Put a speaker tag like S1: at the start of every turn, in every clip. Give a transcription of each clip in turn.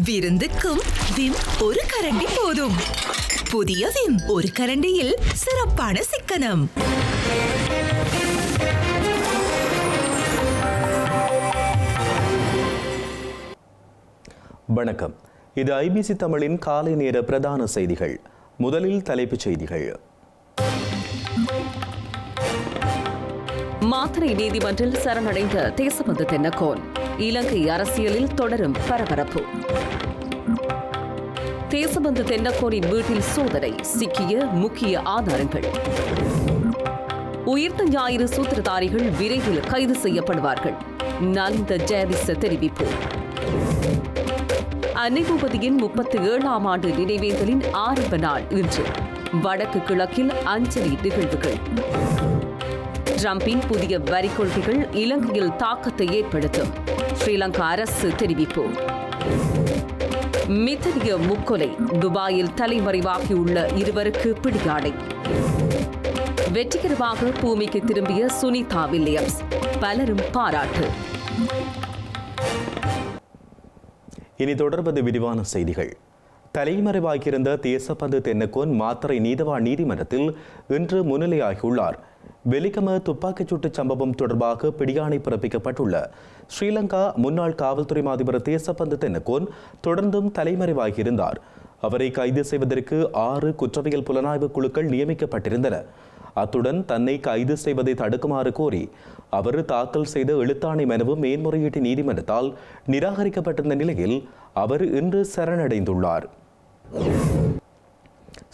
S1: விருந்துக்கும் Vim ஒரு கரண்டி போதும். புதிய விம் ஒரு கரண்டியில் சிறப்பான சிக்கனம்.
S2: வணக்கம். இது ஐபிசி தமிழின் காலை நேர பிரதான செய்திகள். முதலில் தலைப்புச் செய்திகள்.
S3: மாத்தறை நீதிமன்றில் சரணடைந்த தேசபந்து தென்னக்கோன் இலங்கை அரசியலில் தொடரும் பரபரப்பு. தேசபந்து தென்னக்கோனின் வீட்டில் சோதனை சிக்கிய முக்கிய ஆதாரங்கள். உயிர்த்த ஞாயிறு சூத்திரதாரிகள் விரைவில் கைது செய்யப்படுவார்கள். நலிந்த ஜெயதிச தெரிவிப்பு. அன்னைபூபதியின் முப்பத்தி ஏழாம் ஆண்டு நினைவேந்தலின் ஆரம்ப நாள் இன்று. வடக்கு கிழக்கில் அஞ்சலி நிகழ்வுகள். டிரம்பின் புதிய வரி கொள்கைகள் இலங்கையில் தாக்கத்தை ஏற்படுத்தும். ஸ்ரீலங்கா அரசு தெரிவிப்பு. மிதனிய முக்கொலை துபாயில் தலைமறைவாகியுள்ள இருவருக்கு பிடியாடை. வெற்றிகரமாக பூமிக்கு திரும்பிய சுனிதா வில்லியம்ஸ் பலரும் பாராட்டு.
S2: இனி தொடர்வது விரிவான செய்திகள். தலைமறைவாகியிருந்த தேசப்பந்து தென்னக்கோன் மாத்திரை நீதவா நீதிமன்றத்தில் இன்று முன்னிலையாகியுள்ளார். வெலிகம துப்பாக்கிச்சூட்டு சம்பவம் தொடர்பாக பிடியாணை பிறப்பிக்கப்பட்டுள்ள. ஸ்ரீலங்கா முன்னாள் காவல்துறை அதிபர் தேசப்பந்து தென்னக்கோன் தொடர்ந்தும் தலைமறைவாகியிருந்தார். அவரை கைது செய்வதற்கு ஆறு குற்றவியல் புலனாய்வு குழுக்கள் நியமிக்கப்பட்டிருந்தன. அத்துடன் தன்னை கைது செய்வதை தடுக்குமாறு கோரி அவர் தாக்கல் செய்த எழுத்தாணை மனுவும் மேன்முறையீட்டு நீதிமன்றத்தால் நிராகரிக்கப்பட்டிருந்த நிலையில் அவர் இன்று சரணடைந்துள்ளார்.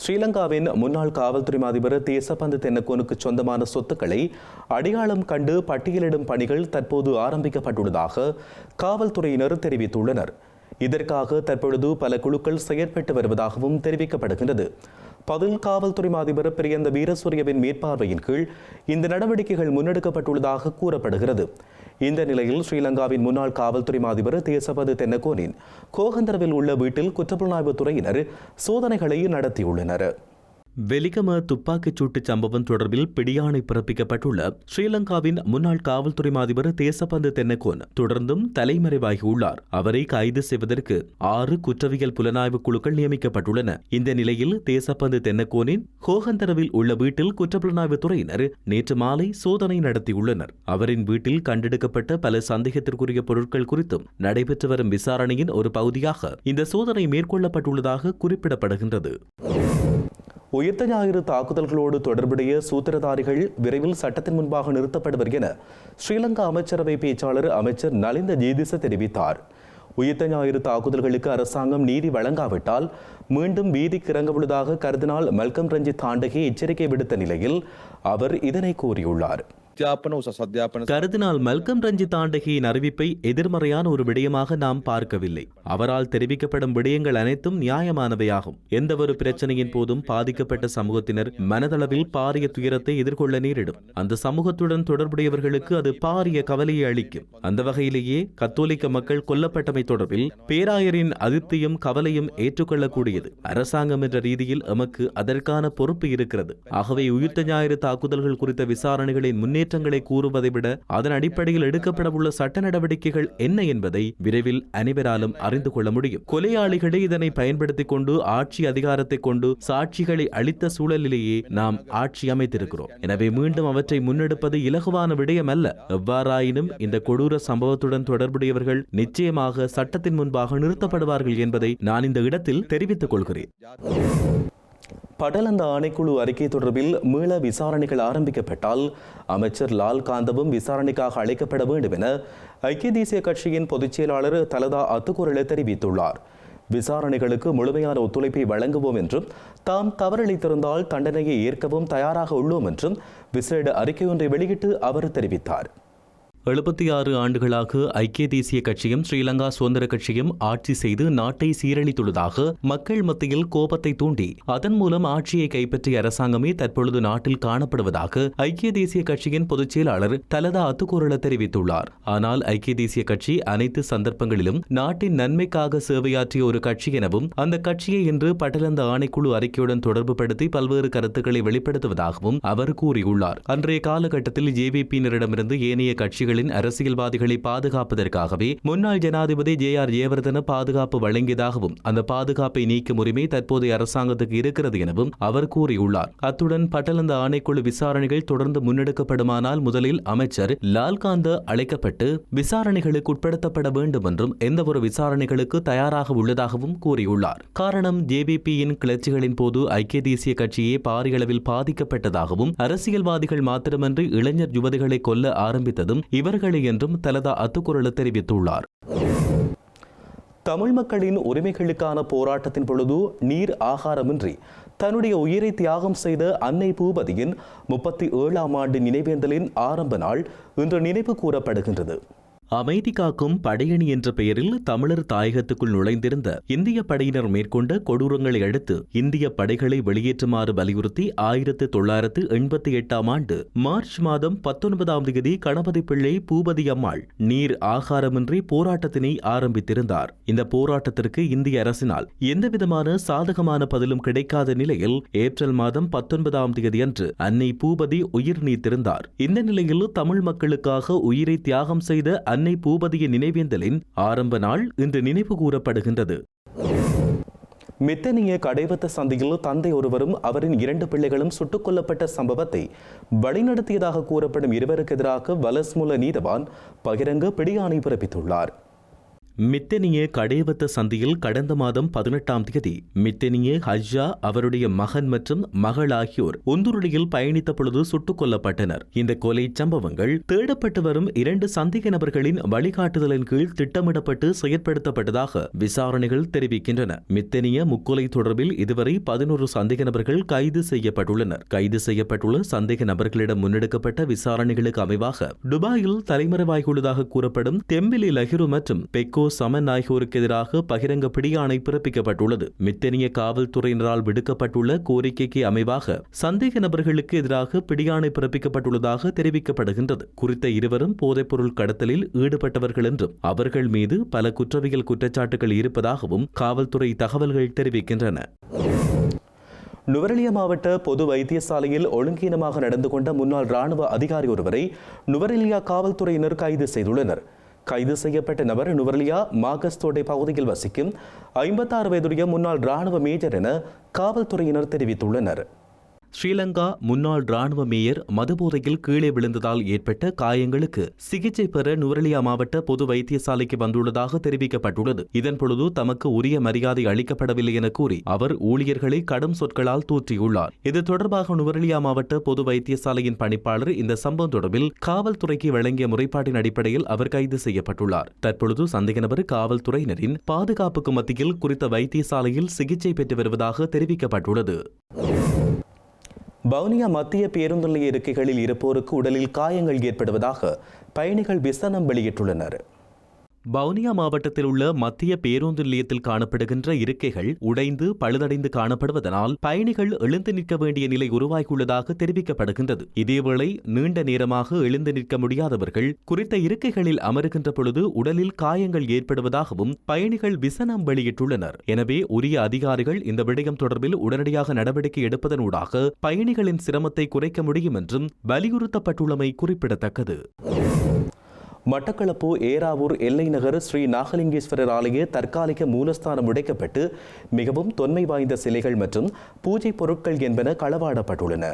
S2: ஸ்ரீலங்காவின் முன்னாள் காவல்துறை அதிபர் தேசபந்து தென்னக்கோனுக்கு சொந்தமான சொத்துக்களை அடையாளம் கண்டு பட்டியலிடும் பணிகள் தற்போது ஆரம்பிக்கப்பட்டுள்ளதாக காவல்துறையினர் தெரிவித்துள்ளனர். இதற்காக தற்பொழுது பல குழுக்கள் செயற்பட்டு வருவதாகவும் தெரிவிக்கப்படுகின்றது. பதில் காவல்துறை அதிபர் பிரியந்த வீரசூரியவின் மேற்பார்வையின் கீழ் இந்த நடவடிக்கைகள் முன்னெடுக்கப்பட்டுள்ளதாக கூறப்படுகிறது. இந்த நிலையில் ஸ்ரீலங்காவின் முன்னாள் காவல்துறை அதிபர் தேசபது தென்னகோனின் கோகந்தரவில் உள்ள வீட்டில் குற்றப்புலனாய்வு துறையினர் சோதனைகளை நடத்தியுள்ளனர். வெலிகம துப்பாக்கிச் சூட்டு சம்பவம் தொடர்பில் பிடியாணை பிறப்பிக்கப்பட்டுள்ள ஸ்ரீலங்காவின் முன்னாள் காவல்துறை அதிபர் தேசபந்து தென்னகோன் தொடர்ந்தும் தலைமறைவாகியுள்ளார். அவரை கைது செய்வதற்கு ஆறு குற்றவியல் புலனாய்வு குழுக்கள் நியமிக்கப்பட்டுள்ளன. இந்த நிலையில் தேசபந்து தென்னகோனின் ஹோகந்தரவில் உள்ள வீட்டில் குற்றப்புலனாய்வு துறையினர் நேற்று மாலை சோதனை நடத்தியுள்ளனர். அவரின் வீட்டில் கண்டெடுக்கப்பட்ட பல சந்தேகத்திற்குரிய பொருட்கள் குறித்தும் நடைபெற்று வரும் விசாரணையின் ஒரு பகுதியாக இந்த சோதனை மேற்கொள்ளப்பட்டுள்ளதாக குறிப்பிடப்படுகின்றது. உயிர்த்த ஞாயிறு தாக்குதல்களோடு தொடர்புடைய சூத்திரதாரிகள் விரைவில் சட்டத்தின் முன்பாக நிறுத்தப்படுவர் என ஸ்ரீலங்கா அமைச்சரவை பேச்சாளர் அமைச்சர் நலிந்த ஜீதிச தெரிவித்தார். உயிர்த்த ஞாயிறு தாக்குதல்களுக்கு அரசாங்கம் நீதி வழங்காவிட்டால் மீண்டும் வீதிக்கு இறங்கவுள்ளதாக கருதினால் மல்கம் ரஞ்சித் தாண்டகி எச்சரிக்கை விடுத்த நிலையில் அவர் இதனை கூறியுள்ளார்.
S4: අධ්‍යාපන උසස් අධ්‍යාපන
S2: கருதினால் மல்கம் ரஞ்சித் தாண்டகியின் அறிவிப்பை எதிர்மறையான ஒரு விடயமாக நாம் பார்க்கவில்லை அவரால் தெரிவிக்கப்படும் விடயங்கள் அனைத்தும் நியாயமானவையாகும் எந்தவொரு பிரச்சனையின் போதும் பாதிக்கப்பட்ட சமூகத்தினர் மனதளவில் பாரிய துயரத்தை எதிர்கொள்ள நேரிடும் அந்த சமூகத்துடன் தொடர்புடையவர்களுக்கு அது பாரிய கவலையை அளிக்கும் அந்த வகையிலேயே கத்தோலிக்க மக்கள் கொல்லப்பட்டமை தொடர்பில் பேராயரின் அதிருப்தியும் கவலையும் ஏற்றுக்கொள்ளக்கூடியது அரசாங்கம் என்ற ரீதியில் எமக்கு அதற்கான பொறுப்பு இருக்கிறது ஆகவே உயிர்த்த ஞாயிறு தாக்குதல்கள் குறித்த விசாரணைகளின் முன்னேற்றங்களை கூறுவதை விட அதன் அடிப்படையில் எடுக்கப்படவுள்ள சட்ட நடவடிக்கைகள் என்ன என்பதை விரைவில் அனைவராலும் அறிந்து கொள்ள முடியும். கொலையாளிகளே இதனை பயன்படுத்திக் கொண்டு ஆட்சி அதிகாரத்தை கொண்டு சாட்சிகளை அளித்த சூழலிலேயே நாம் ஆட்சி அமைத்திருக்கிறோம். எனவே மீண்டும் அவற்றை முன்னெடுப்பது இலகுவான விடயம் அல்ல எவ்வாறாயினும் இந்த கொடூர சம்பவத்துடன் தொடர்புடையவர்கள் நிச்சயமாக சட்டத்தின் முன்பாக நிறுத்தப்படுவார்கள் என்பதை நான் இந்த இடத்தில் தெரிவித்துக் கொள்கிறேன். படலந்த ஆணைக்குழு அறிக்கை தொடர்பில் மீள விசாரணைகள் ஆரம்பிக்கப்பட்டால் அமைச்சர் லால் காந்தவும் விசாரணைக்காக அழைக்கப்பட வேண்டும் என ஐக்கிய தேசிய கட்சியின் பொதுச் செயலாளர் தலதா அத்துக்குரலை தெரிவித்துள்ளார். விசாரணைகளுக்கு முழுமையான ஒத்துழைப்பை வழங்குவோம் என்றும் தாம் தவறளித்திருந்தால் தண்டனையை ஏற்கவும் தயாராக உள்ளோம் என்றும் விசேட அறிக்கை ஒன்றை வெளியிட்டு அவர் தெரிவித்தார். எழுபத்தி ஆறு ஆண்டுகளாக ஐக்கிய தேசிய கட்சியும் ஸ்ரீலங்கா சுதந்திர கட்சியும் ஆட்சி செய்து நாட்டை சீரழித்துள்ளதாக மக்கள் மத்தியில் கோபத்தை தூண்டி அதன் மூலம் ஆட்சியை கைப்பற்றிய அரசாங்கமே தற்பொழுது நாட்டில் காணப்படுவதாக ஐக்கிய தேசிய கட்சியின் பொதுச் செயலாளர் தலதா அத்துக்கூரல தெரிவித்துள்ளார். ஆனால் ஐக்கிய தேசிய கட்சி அனைத்து சந்தர்ப்பங்களிலும் நாட்டின் நன்மைக்காக சேவையாற்றிய ஒரு கட்சி எனவும் அந்த கட்சியை இன்று பட்டலந்த ஆணைக்குழு அறிக்கையுடன் தொடர்புபடுத்தி பல்வேறு கருத்துக்களை வெளிப்படுத்துவதாகவும் அவர் கூறியுள்ளார். அன்றைய காலகட்டத்தில் ஜேவிபியினரிடமிருந்து ஏனைய கட்சிகள் நாடுகளின் அரசியல்வாதிகளை பாதுகாப்பதற்காகவே முன்னாள் ஜனாதிபதி ஜே ஆர் ஜெயவர்தன பாதுகாப்பு வழங்கியதாகவும் அந்த பாதுகாப்பை நீக்கும் உரிமை தற்போதைய அரசாங்கத்துக்கு இருக்கிறது எனவும் அவர் கூறியுள்ளார். அத்துடன் பட்டலந்த ஆணைக்குழு விசாரணைகள் தொடர்ந்து முன்னெடுக்கப்படுமானால் முதலில் அமைச்சர் லால்காந்த அழைக்கப்பட்டு விசாரணைகளுக்கு உட்படுத்தப்பட வேண்டும் என்றும் எந்தவொரு விசாரணைகளுக்கு தயாராக உள்ளதாகவும் கூறியுள்ளார். காரணம் ஜேபிபியின் கிளர்ச்சிகளின் போது ஐக்கிய தேசிய கட்சியே பாரியளவில் பாதிக்கப்பட்டதாகவும் அரசியல்வாதிகள் மாத்திரமன்றி இளைஞர் யுவதிகளை கொல்ல ஆரம்பித்ததும் இவர் இவர்களே என்றும் தலதா அத்துக்குரல் தெரிவித்துள்ளார். தமிழ் மக்களின் உரிமைகளுக்கான போராட்டத்தின் பொழுது நீர் ஆகாரமின்றி தன்னுடைய உயிரை தியாகம் செய்த அன்னை பூபதியின் முப்பத்தி ஏழாம் ஆண்டு நினைவேந்தலின் ஆரம்ப நாள் இன்று நினைவு கூறப்படுகின்றது. அமைதி காக்கும் படையணி என்ற பெயரில் தமிழர் தாயகத்துக்குள் நுழைந்திருந்த இந்திய படையினர் மேற்கொண்ட கொடூரங்களை அடுத்து இந்திய படைகளை வெளியேற்றுமாறு வலியுறுத்தி ஆயிரத்து தொள்ளாயிரத்து எண்பத்தி எட்டாம் ஆண்டு மார்ச் மாதம் பத்தொன்பதாம் தேதி கணபதி பிள்ளை பூபதி அம்மாள் நீர் ஆகாரமின்றி போராட்டத்தினை ஆரம்பித்திருந்தார். இந்த போராட்டத்திற்கு இந்திய அரசினால் எந்தவிதமான சாதகமான பதிலும் கிடைக்காத நிலையில் ஏப்ரல் மாதம் பத்தொன்பதாம் தேதி அன்று அன்னை பூபதி உயிர் நீத்திருந்தார். இந்த நிலையில் தமிழ் மக்களுக்காக உயிரை தியாகம் செய்த அன்னை பூபதியின் நினைவேந்தலின் ஆரம்ப நாள் இன்று நினைவு கூறப்படுகின்றது. மித்தனிய கடைவத்த சந்தையில் தந்தை ஒருவரும் அவரின் இரண்டு பிள்ளைகளும் சுட்டுக் கொல்லப்பட்ட சம்பவத்தை வழிநடத்தியதாக கூறப்படும் இருவருக்கு எதிராக வலஸ்முல நீதவான் பகிரங்க பிடியாணை பிறப்பித்துள்ளார். மித்தெனிய கடைவத்த சந்தியில் கடந்த மாதம் பதினெட்டாம் தேதி மித்தெனிய ஹஜ்ஜா அவருடைய மகன் மற்றும் மகள் ஆகியோர் ஒந்துருளியில் பயணித்த பொழுது சுட்டுக் கொல்லப்பட்டனர். இந்த கொலை சம்பவங்கள் தேடப்பட்டு வரும் இரண்டு சந்தேக நபர்களின் வழிகாட்டுதலின் கீழ் திட்டமிடப்பட்டு செயற்படுத்தப்பட்டதாக விசாரணைகள் தெரிவிக்கின்றன. மித்தெனிய முக்கொலை தொடர்பில் இதுவரை பதினோரு சந்தேக நபர்கள் கைது செய்யப்பட்டுள்ளனர். கைது செய்யப்பட்டுள்ள சந்தேக நபர்களிடம் முன்னெடுக்கப்பட்ட விசாரணைகளுக்கு அமைவாக துபாயில் தலைமறைவாகியுள்ளதாக கூறப்படும் தெம்பிலி லஹிரு மற்றும் பெக்கோ சமன் ஆகியோருக்கு எதிராக பகிரங்க பிடியாணை பிறப்பிக்கப்பட்டுள்ளது. மித்தனிய காவல்துறையினரால் விடுக்கப்பட்டுள்ள கோரிக்கைக்கு அமைவாக சந்தேக நபர்களுக்கு எதிராக பிடியாணை பிறப்பிக்கப்பட்டுள்ளதாக தெரிவிக்கப்படுகின்றது. குறித்த இருவரும் போதைப்பொருள் கடத்தலில் ஈடுபட்டவர்கள் என்றும் அவர்கள் மீது பல குற்றவியல் குற்றச்சாட்டுகள் இருப்பதாகவும் காவல்துறை தகவல்கள் தெரிவிக்கின்றன. நுவரெலியா மாவட்ட பொது வைத்தியசாலையில் ஒழுங்கீனமாக நடந்து கொண்ட முன்னாள் ராணுவ அதிகாரி ஒருவரை நுவரெலியா காவல்துறையினர் கைது செய்துள்ளனர். கைது செய்யப்பட்ட நபர் நுவர்லியா மாகஸ்தோடை பகுதியில் வசிக்கும் ஐம்பத்தாறு வயதுடைய முன்னாள் ராணுவ மேஜர் என காவல்துறையினர் தெரிவித்துள்ளனர். ஸ்ரீலங்கா முன்னாள் ராணுவ மேயர் மதுபோதையில் கீழே விழுந்ததால் ஏற்பட்ட காயங்களுக்கு சிகிச்சை பெற நுரலியா மாவட்ட பொது வைத்தியசாலைக்கு வந்துள்ளதாக தெரிவிக்கப்பட்டுள்ளது. இதன் பொழுது தமக்கு உரிய மரியாதை அளிக்கப்படவில்லை என கூறி அவர் ஊழியர்களை கடும் சொற்களால் தூற்றியுள்ளார். இது தொடர்பாக நுவரலியா மாவட்ட பொது வைத்தியசாலையின் பணிப்பாளர் இந்த சம்பவம் தொடர்பில் காவல்துறைக்கு வழங்கிய முறைப்பாட்டின் அடிப்படையில் அவர் கைது செய்யப்பட்டுள்ளார். தற்பொழுது சந்தேக நபர் காவல்துறையினரின் பாதுகாப்புக்கு மத்தியில் குறித்த வைத்தியசாலையில் சிகிச்சை பெற்று வருவதாக தெரிவிக்கப்பட்டுள்ளது. வவுனியா மத்திய பேருந்து நிலைய இருக்கைகளில் இருப்போருக்கு உடலில் காயங்கள் ஏற்படுவதாக பயணிகள் விசனம் வெளியிட்டுள்ளனர். வவுனியா மாவட்டத்தில் உள்ள மத்திய பேருந்து நிலையத்தில் காணப்படுகின்ற இருக்கைகள் உடைந்து பழுதடைந்து காணப்படுவதனால் பயணிகள் எழுந்து நிற்க வேண்டிய நிலை உருவாகியுள்ளதாக தெரிவிக்கப்படுகின்றது. இதேவேளை நீண்ட நேரமாக எழுந்து நிற்க முடியாதவர்கள் குறித்த இருக்கைகளில் அமருகின்ற பொழுது உடலில் காயங்கள் ஏற்படுவதாகவும் பயணிகள் விசனம் வெளியிட்டுள்ளனர். எனவே உரிய அதிகாரிகள் இந்த விடயம் தொடர்பில் உடனடியாக நடவடிக்கை எடுப்பதனூடாக பயணிகளின் சிரமத்தை குறைக்க முடியும் என்றும் வலியுறுத்தப்பட்டுள்ளமை குறிப்பிடத்தக்கது. மட்டக்களப்பு ஏராவூர் எல்லை நகர் ஸ்ரீ நாகலிங்கேஸ்வரர் ஆலய தற்காலிக மூலஸ்தானம் உடைக்கப்பட்டு மிகவும் தொன்மை வாய்ந்த சிலைகள் மற்றும் பூஜை பொருட்கள் என்பன களவாடப்பட்டுள்ளன.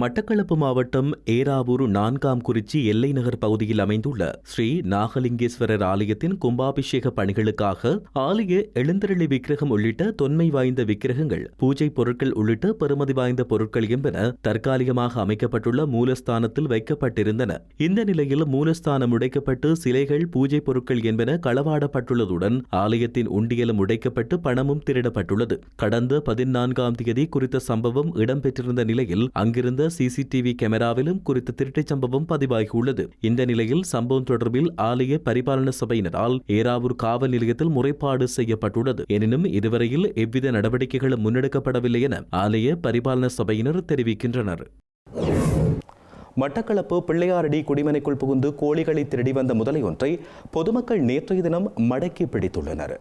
S2: மட்டக்களப்பு மாவட்டம் ஏராவூர் நான்காம் குறிச்சி எல்லை நகர் பகுதியில் அமைந்துள்ள ஸ்ரீ நாகலிங்கேஸ்வரர் ஆலயத்தின் கும்பாபிஷேக பணிகளுக்காக ஆலய எழுந்தருளி விக்கிரகம் உள்ளிட்ட தொன்மை வாய்ந்த விக்கிரகங்கள் பூஜை பொருட்கள் உள்ளிட்ட பெறுமதி வாய்ந்த பொருட்கள் என்பன தற்காலிகமாக அமைக்கப்பட்டுள்ள மூலஸ்தானத்தில் வைக்கப்பட்டிருந்தன. இந்த நிலையில் மூலஸ்தானம் உடைக்கப்பட்டு சிலைகள் பூஜை பொருட்கள் என்பன களவாடப்பட்டுள்ளதுடன் ஆலயத்தின் உண்டியலும் உடைக்கப்பட்டு பணமும் திருடப்பட்டுள்ளது. கடந்த பதினான்காம் தேதி குறித்த சம்பவம் இடம்பெற்றிருந்த நிலையில் அங்கிருந்து சிசிடிவி கேமராவிலும் குறித்த திருட்டுச் சம்பவம் பதிவாகியுள்ளது. இந்த நிலையில் சம்பவம் தொடர்பில் ஆலய பரிபாலன சபையினரால் ஏராவூர் காவல் நிலையத்தில் முறைப்பாடு செய்யப்பட்டுள்ளது. எனினும் இதுவரையில் எவ்வித நடவடிக்கைகளும் முன்னெடுக்கப்படவில்லை என ஆலய பரிபாலன சபையினர் தெரிவிக்கின்றனர். மட்டக்களப்பு பிள்ளையாரடி குடிமனைக்குள் புகுந்து கோழிகளை திருடி வந்த முதலை ஒன்றை பொதுமக்கள் நேற்றைய தினம் மடக்கி பிடித்துள்ளனர்.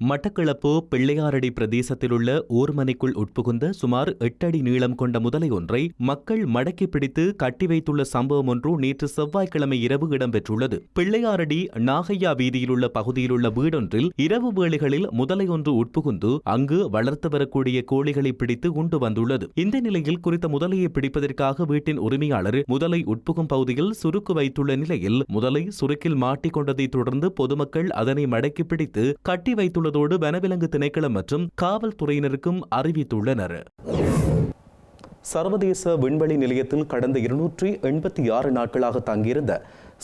S2: மட்டக்களப்பு பிள்ளையாரடி பிரதேசத்திலுள்ள ஊர்மனைக்குள் உட்புகுந்த சுமார் எட்டு அடி நீளம் கொண்ட முதலை ஒன்றை மக்கள் மடக்கி பிடித்து கட்டி வைத்துள்ள சம்பவம் ஒன்று நேற்று செவ்வாய்க்கிழமை இரவு இடம்பெற்றுள்ளது. பிள்ளையாரடி நாகையா வீதியிலுள்ள பகுதியிலுள்ள வீடொன்றில் இரவு வேளைகளில் முதலை ஒன்று உட்புகுந்து அங்கு வளர்த்து வரக்கூடிய கோழிகளை பிடித்து உண்டு வந்துள்ளது. இந்த நிலையில் குறித்த முதலையை பிடிப்பதற்காக வீட்டின் உரிமையாளர் முதலை உட்புகும் பகுதியில் சுருக்கு வைத்துள்ள நிலையில் முதலை சுருக்கில் மாட்டிக்கொண்டதைத் தொடர்ந்து பொதுமக்கள் அதனை மடக்கி பிடித்து கட்டி வைத்துள்ள வைத்துள்ளதோடு வனவிலங்கு திணைக்களம் மற்றும் காவல்துறையினருக்கும் அறிவித்துள்ளனர். சர்வதேச விண்வெளி நிலையத்தில் கடந்த இருநூற்றி எண்பத்தி ஆறு நாட்களாக தங்கியிருந்த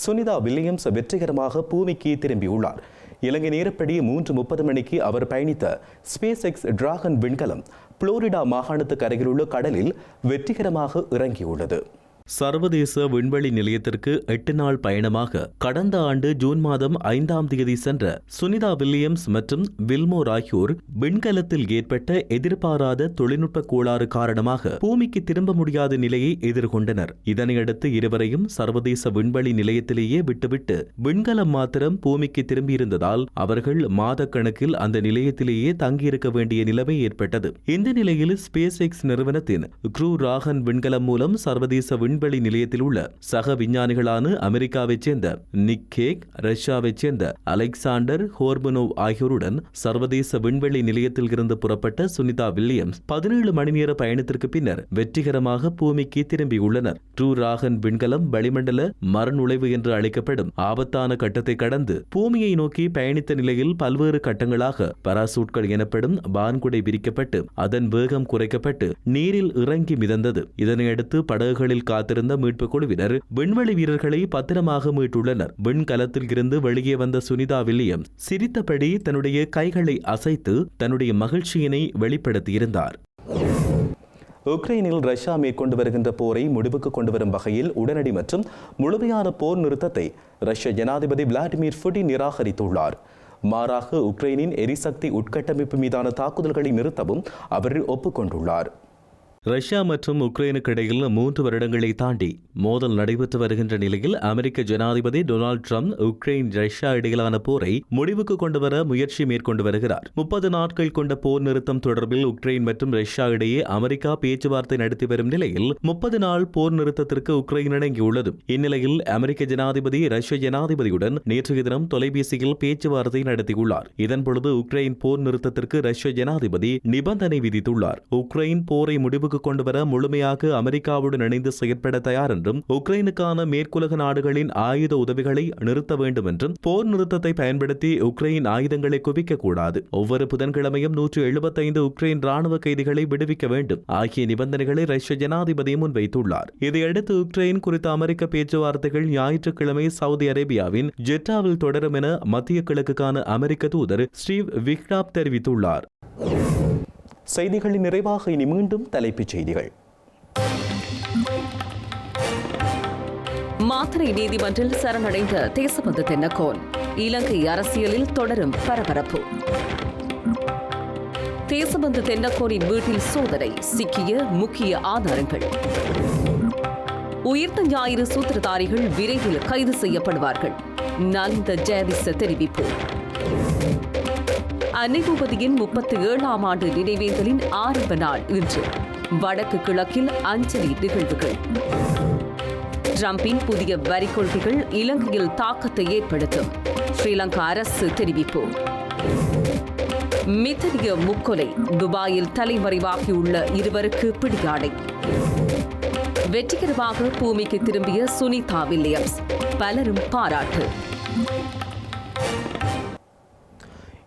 S2: சுனிதா வில்லியம்ஸ் வெற்றிகரமாக பூமிக்கு திரும்பியுள்ளார். இலங்கை நேரப்படி மூன்று முப்பது மணிக்கு அவர் பயணித்த ஸ்பேஸ் எக்ஸ் டிராகன் விண்கலம் புளோரிடா மாகாணத்துக்கு அருகிலுள்ள கடலில் வெற்றிகரமாக இறங்கியுள்ளது. சர்வதேச விண்வெளி நிலையத்திற்கு எட்டு நாள் பயணமாக கடந்த ஆண்டு ஜூன் மாதம் ஐந்தாம் தேதி சென்ற சுனிதா வில்லியம்ஸ் மற்றும் வில்மோர் ஆகியோர் விண்கலத்தில் ஏற்பட்ட எதிர்பாராத தொழில்நுட்ப கோளாறு காரணமாக பூமிக்கு திரும்ப முடியாத நிலையை எதிர்கொண்டனர். இதனையடுத்து இருவரையும் சர்வதேச விண்வெளி நிலையத்திலேயே விட்டுவிட்டு விண்கலம் மாத்திரம் பூமிக்கு திரும்பியிருந்ததால் அவர்கள் மாதக்கணக்கில் அந்த நிலையத்திலேயே தங்கியிருக்க வேண்டிய நிலைமை ஏற்பட்டது. இந்த நிலையில் ஸ்பேஸ் எக்ஸ் நிறுவனத்தின் க்ரூ ராகன் விண்கலம் மூலம் சர்வதேச விண் விண்வெளி நிலையத்தில் உள்ள சக விஞ்ஞானிகளான அமெரிக்காவைச் சேர்ந்த நிக் கேக் ரஷ்யாவைச் சேர்ந்த அலெக்சாண்டர் ஹோர்பனோவ் ஆகியோருடன் சர்வதேச விண்வெளி நிலையத்தில் இருந்து புறப்பட்ட சுனிதா வில்லியம்ஸ் பதினேழு மணி நேர பயணத்திற்கு பின்னர் வெற்றிகரமாக பூமிக்கு திரும்பியுள்ளனர். ட்ரூ ராகன் விண்கலம் வளிமண்டல மறுநுழைவு என்று அழைக்கப்படும் ஆபத்தான கட்டத்தை கடந்து பூமியை நோக்கி பயணித்த நிலையில் பல்வேறு கட்டங்களாக பராசூட்கள் எனப்படும் வான்குடை விரிக்கப்பட்டு அதன் வேகம் குறைக்கப்பட்டு நீரில் இறங்கி மிதந்தது. இதனையடுத்து படகுகளில் கால் காத்திருந்த மீட்புக் குழுவினர் விண்வெளி வீரர்களை பத்திரமாக மீட்டுள்ளனர். விண்கலத்தில் இருந்து வெளியே வந்த சுனிதா வில்லியம் சிரித்தபடி தன்னுடைய கைகளை அசைத்து தன்னுடைய மகிழ்ச்சியினை வெளிப்படுத்தியிருந்தார். உக்ரைனில் ரஷ்யா மேற்கொண்டு வருகின்ற போரை முடிவுக்கு கொண்டு வரும் வகையில் உடனடி மற்றும் முழுமையான போர் நிறுத்தத்தை ரஷ்ய ஜனாதிபதி விளாடிமிர் புடின் நிராகரித்துள்ளார். மாறாக உக்ரைனின் எரிசக்தி உட்கட்டமைப்பு மீதான தாக்குதல்களை நிறுத்தவும் அவர் ஒப்புக்கொண்டுள்ளார். ரஷ்யா மற்றும் உக்ரைனுக்கு இடையில் மூன்று வருடங்களை தாண்டி மோதல் நடைபெற்று வருகின்ற நிலையில் அமெரிக்க ஜனாதிபதி டொனால்டு ட்ரம்ப் உக்ரைன் ரஷ்யா இடையிலான போரை முடிவுக்கு கொண்டுவர முயற்சி மேற்கொண்டு வருகிறார். முப்பது நாட்கள் கொண்ட போர் நிறுத்தம் தொடர்பில் உக்ரைன் மற்றும் ரஷ்யா இடையே அமெரிக்கா பேச்சுவார்த்தை நடத்தி வரும் நிலையில் முப்பது நாள் போர் நிறுத்தத்திற்கு உக்ரைன் இணங்கியுள்ளது. இந்நிலையில் அமெரிக்க ஜனாதிபதி ரஷ்ய ஜனாதிபதியுடன் நேற்றைய தினம் தொலைபேசியில் பேச்சுவார்த்தை நடத்தியுள்ளார். இதன்பொழுது உக்ரைன் போர் நிறுத்தத்திற்கு ரஷ்ய ஜனாதிபதி நிபந்தனை விதித்துள்ளார். உக்ரைன் போரை முடிவு முடிவுக்கு கொண்டுவர முழுமையாக அமெரிக்காவுடன் இணைந்து செயற்பட தயார் என்றும் உக்ரைனுக்கான மேற்குலக நாடுகளின் ஆயுத உதவிகளை நிறுத்த வேண்டும் என்றும் போர் நிறுத்தத்தை பயன்படுத்தி உக்ரைன் ஆயுதங்களை குவிக்க கூடாது. ஒவ்வொரு புதன்கிழமையும் நூற்று எழுபத்தைந்து உக்ரைன் ராணுவ கைதிகளை விடுவிக்க வேண்டும் ஆகிய நிபந்தனைகளை ரஷ்ய ஜனாதிபதி முன்வைத்துள்ளார். இதையடுத்து உக்ரைன் குறித்த அமெரிக்க பேச்சுவார்த்தைகள் ஞாயிற்றுக்கிழமை சவுதி அரேபியாவின் ஜெட்டாவில் தொடரும் என மத்திய கிழக்குக்கான அமெரிக்க தூதர் ஸ்டீவ் விக்டாப் தெரிவித்துள்ளார். செய்திகளின் நிறைவாக இனி மீண்டும் தலைப்புச் செய்திகள்.
S3: மாத்திரை நீதிமன்றில் சரணடைந்த தேசபந்து தென்னக்கோன் இலங்கை அரசியலில் தொடரும் பரபரப்பு. தேசபந்து தென்னக்கோனின் வீட்டில் சோதனை சிக்கிய முக்கிய ஆதாரங்கள். உயிர்த்த ஞாயிறு சூத்திரதாரிகள் விரைவில் கைது செய்யப்படுவார்கள். நலிந்த ஜெயதிச தெரிவிப்பு. அன்னை முப்பத்தி ஏழாம் ஆண்டு நினைவேந்தலின் ஆரம்ப நாள் இன்று. வடக்கு கிழக்கில் அஞ்சலி நிகழ்வுகள். டிரம்பின் புதிய வரி கொள்கைகள் இலங்கையில் தாக்கத்தை ஏற்படுத்தும். ஸ்ரீலங்கா அரசு தெரிவிப்பு. மிதனிய முக்கொலை துபாயில் தலைமறைவாகியுள்ள இருவருக்கு பிடியாடை. வெற்றிகரமாக பூமிக்கு திரும்பிய சுனிதா வில்லியம்ஸ். பலரும் பாராட்டு.